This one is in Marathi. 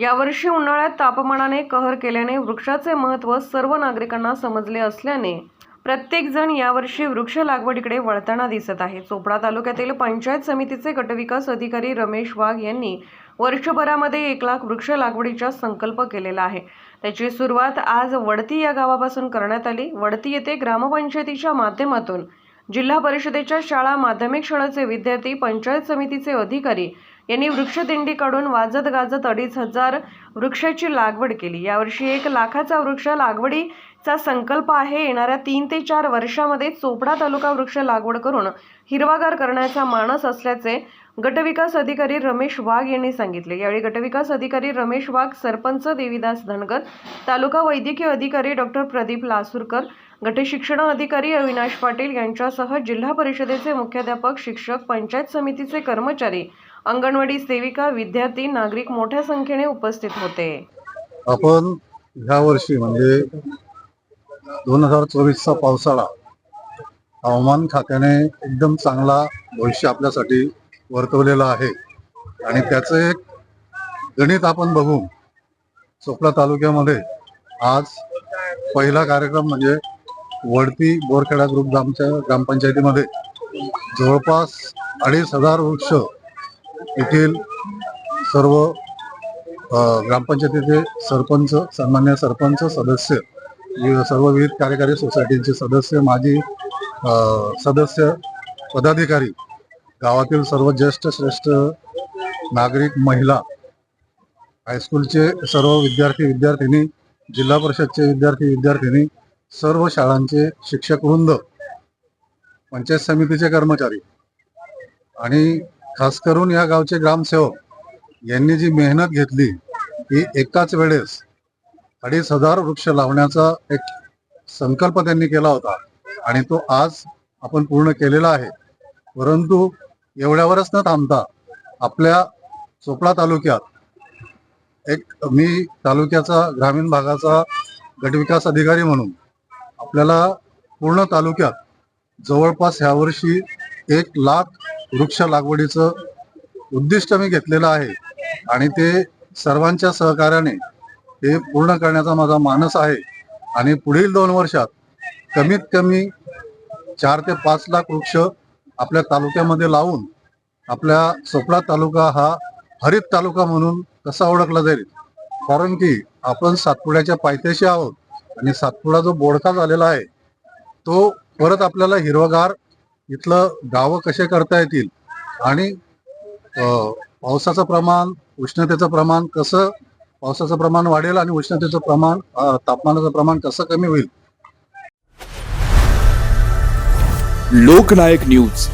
यावर्षी उन्हाळ्यात तापमानाने कहर केल्याने वृक्षाचे महत्त्व सर्व नागरिकांना समजले असल्याने प्रत्येकजण यावर्षी वृक्ष लागवडीकडे वळताना दिसत आहे. चोपडा तालुक्यातील पंचायत समितीचे गटविकास अधिकारी रमेश वाघ यांनी वर्षभरामध्ये एक लाख वृक्ष लागवडीचा संकल्प केलेला आहे. त्याची सुरुवात आज वडती या गावापासून करण्यात आली. वडती येथे ग्रामपंचायतीच्या माध्यमातून जिल्हा परिषदेच्या शाळा माध्यमिक शाळेचे विद्यार्थी पंचायत समितीचे अधिकारी यांनी वृक्षदिंडीकडून वाजत गाजत अडीच हजार वृक्षाची लागवड केली. यावर्षी एक लाखाचा वृक्ष लागवडीचा संकल्प आहे. येणाऱ्या तीन ते चार वर्षामध्ये चोपडा तालुका वृक्ष लागवड करून हिरवागार करण्याचा मानस असल्याचे गटविकास अधिकारी रमेश वाघ यांनी सांगितले. यावेळी गटविकास अधिकारी रमेश वाघ सरपंच देवीदास धनगर तालुका वैद्यकीय अधिकारी डॉक्टर प्रदीप लासूरकर गटशिक्षण अधिकारी अविनाश पाटील यांच्यासह जिल्हा परिषदेचे मुख्याध्यापक शिक्षक पंचायत समितीचे कर्मचारी अंगणवाडी सेविका विद्यार्थी नागरिक मोठ्या संख्येने उपस्थित होते. आपण ह्या वर्षी म्हणजे दोन हजार चोवीसचा पावसाळा हवामान खात्याने एकदम चांगला भविष्य आपल्यासाठी वर्तवलेला आहे. आणि त्याचं एक गणित आपण बघू चोपडा तालुक्यामध्ये आज पहिला कार्यक्रम म्हणजे वडती बोरखेडा ग्रुप ग्रामच्या ग्रामपंचायतीमध्ये जवळपास अडीच हजार वृक्ष येथील सर्व ग्रामपंचायतीचे सरपंच सन्मान्य सरपंच सदस्य सर्व विविध कार्यकारी सोसायटीचे सदस्य माजी सदस्य पदाधिकारी गावातील सर्व ज्येष्ठ श्रेष्ठ नागरिक महिला हायस्कूलचे सर्व विद्यार्थी विद्यार्थिनी जिल्हा परिषदचे विद्यार्थी विद्यार्थिनी सर्व शाळांचे शिक्षक वृंद पंचायत समितीचे कर्मचारी आणि खास करून या गावचे ग्रामसेवक यांनी जी मेहनत घेतली ती एकाच वेळेस अडीच हजार वृक्ष लावण्याचा एक संकल्प त्यांनी केला होता आणि तो आज आपण पूर्ण केलेला आहे. परंतु एवढ्यावरच न थांबता आपल्या चोपडा तालुक्यात एक मी तालुक्याचा ग्रामीण भागाचा गटविकास अधिकारी म्हणून आपल्याला पूर्ण तालुक्यात जवळपास ह्या वर्षी एक लाख वृक्ष लागवडीचं उद्दिष्ट मी घेतलेलं आहे. आणि ते सर्वांच्या सहकार्याने ते पूर्ण करण्याचा माझा मानस आहे. आणि पुढील दोन वर्षात कमीत कमी चार ते पाच लाख वृक्ष आपल्या तालुक्यामध्ये लावून आपल्या सोपळा तालुका हा हरित तालुका म्हणून कसा ओळखला जाईल? कारण की आपण सातपुड्याच्या पायथ्याशी आहोत. आणि सातपुडा जो बोडका झालेला आहे तो परत आपल्याला हिरवगार इथलं गावं कसे करता येतील आणि पावसाचं प्रमाण उष्णतेचं प्रमाण कसं पावसाचं प्रमाण वाढेल आणि उष्णतेचं प्रमाण तापमानाचं प्रमाण कसं कमी होईल? लोकनायक न्यूज.